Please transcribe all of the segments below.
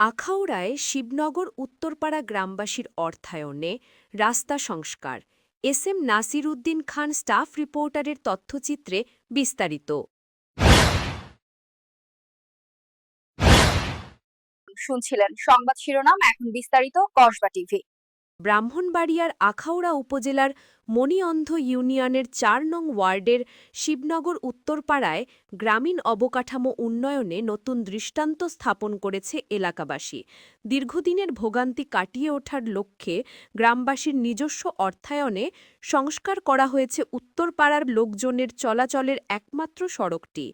আখাউড়ায় শিবনগর উত্তরপাড়া গ্রামবাসীর অর্থায়নে রাস্তা সংস্কার। S M Nasir Uddin Khan staff রিপোর্টারের তথ্যচিত্রে বিস্তারিত। শুনছিলেন সংবাদ শিরোনাম এখন বিস্তারিত কসবা টিভি। ব্রাহ্মণবাড়িয়ার আখাউড়া উপজেলার মণিঅন্ধ ইউনিয়নের চার নং ওয়ার্ডের শিবনগর উত্তরপাড়ায় গ্রামীণ অবকাঠামো উন্নয়নে নতুন দৃষ্টান্ত স্থাপন করেছে এলাকাবাসী। দীর্ঘদিনের ভোগান্তি কাটিয়ে ওঠার লক্ষ্যে গ্রামবাসীর নিজস্ব অর্থায়নে সংস্কার করা হয়েছে উত্তরপাড়ার লোকজনের চলাচলের একমাত্র সড়কটি।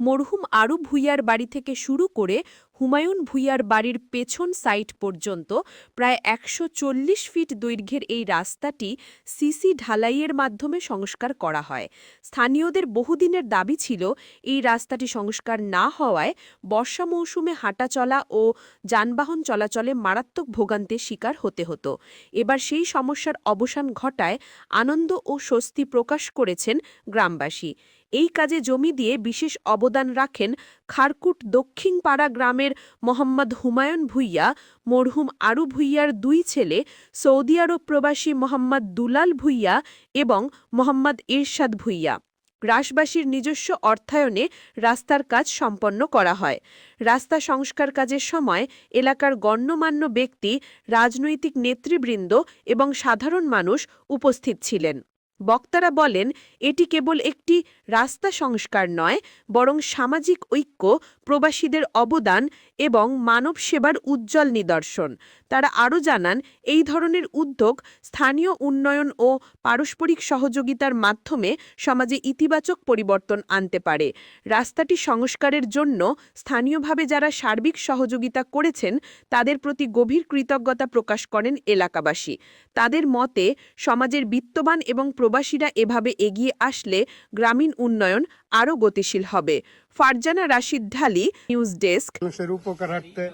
মরহুম আরু ভুইয়ার বাড়ি থেকে শুরু করে হুমায়ুন ভুইয়ার বাড়ির পেছন সাইট পর্যন্ত প্রায় একশো চল্লিশ ফিট দৈর্ঘ্যের এই রাস্তাটি সিসি ঢালাইয়ের মাধ্যমে সংস্কার করা হয়। স্থানীয়দের বহুদিনের দাবি ছিল, এই রাস্তাটি সংস্কার না হওয়ায় বর্ষা মৌসুমে হাঁটা চলা ও যানবাহন চলাচলে মারাত্মক ভোগান্তির শিকার হতে হতো। এবার সেই সমস্যার অবসান ঘটায় আনন্দ ও স্বস্তি প্রকাশ করেছেন গ্রামবাসী। এই কাজে জমি দিয়ে বিশেষ অবদান রাখেন খারকুট দক্ষিণ পাড়া গ্রামের মোহাম্মদ হুমায়ুন ভুইয়া, মরহুম আরু ভুইয়ার দুই ছেলে, সৌদি আরব প্রবাসী মোহাম্মদ দুলাল ভুইয়া এবং মোহাম্মদ ইরশাদ ভুইয়া। রাসবাসীর নিজস্ব অর্থায়নে রাস্তার কাজ সম্পন্ন করা হয়। রাস্তা সংস্কার কাজের সময় এলাকার গণ্যমান্য ব্যক্তি, রাজনৈতিক নেতৃবৃন্দ এবং সাধারণ মানুষ উপস্থিত ছিলেন। বক্তারা বলেন, এটি কেবল একটি রাস্তা সংস্কার নয়, বরং সামাজিক ঐক্য, প্রবাসীদের অবদান এবং মানব সেবার উজ্জ্বল নিদর্শন। তারা আরও জানান, এই ধরনের উদ্যোগ স্থানীয় উন্নয়ন ও পারস্পরিক সহযোগিতার মাধ্যমে সমাজে ইতিবাচক পরিবর্তন আনতে পারে। রাস্তাটি সংস্কারের জন্য স্থানীয়ভাবে যারা সার্বিক সহযোগিতা করেছেন, তাদের প্রতি গভীর কৃতজ্ঞতা প্রকাশ করেন এলাকাবাসী। তাদের মতে, সমাজের বিত্তবান এবং প্রবাসীরা এভাবে এগিয়ে আসলে গ্রামীণ উন্নয়ন আরও গতিশীল হবে। Farzana Rashid Dhali news desk. মানুষের উপকারার্থে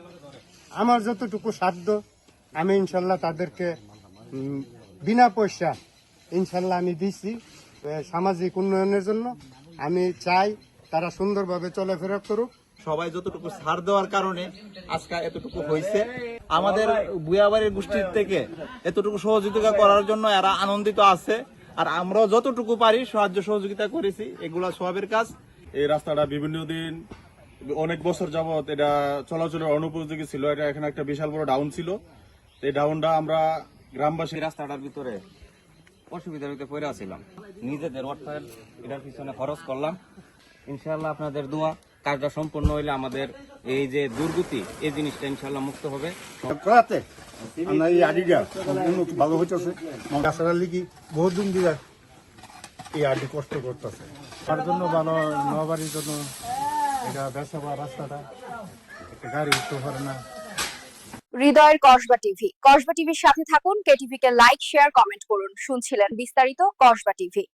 আমার যতটুকু সাধ্য আমি ইনশাল্লাহ তাদেরকে বিনা পয়সা ইনশাল্লাহ আমি দিছি সামাজিক উন্নয়নের জন্য। আমি চাই তারা সুন্দরভাবে চলাফেরা করুক। সবাই যতটুকু ছাড় দেওয়ার কারণে আজকে এতটুকু হয়েছে আমাদের বুয়াবাড়ির গোষ্ঠীর থেকে এতটুকু সহযোগিতা করার জন্য এরা আনন্দিত আছে। আর আমরাও যতটুকু পারি সাহায্য সহযোগিতা করেছি। এগুলা সবের কাজ। এই রাস্তাটা বিভিন্ন দিন, অনেক বছর যাবত এটা চলাচলের অনুপযোগী ছিল। এটা এখানে একটা বিশাল বড় ডাউন ছিল। এই ডাউনটা আমরা গ্রামবাসী রাস্তাটার ভিতরে অসুবিধার ভিতরে পড়ে আছিলাম। নিজেদের অর্থায়ন এটার পিছনে খরচ করলাম। ইনশাল্লাহ আপনাদের দোয়া। কাজটা সম্পূর্ণ হইলে আমাদের এই যে দুর্গতি এই জিনিসটা ইনশাল্লাহ মুক্ত হবে। করাতে আমরা এই আডিটা সম্পূর্ণ ভালো হইতেছে। লিখি দিয়ে এই আডি কষ্ট করতেছে। তার জন্য ভালো নবাড়ির জন্য এটা রাস্তাটা একটা গাড়ি উঠতে পারে না। হৃদয়ের কসবা টিভি কসবা টিভির সাথে থাকুন। কে কেটিভিকে লাইক শেয়ার কমেন্ট করুন। শুনছিলেন বিস্তারিত কসবা টিভি।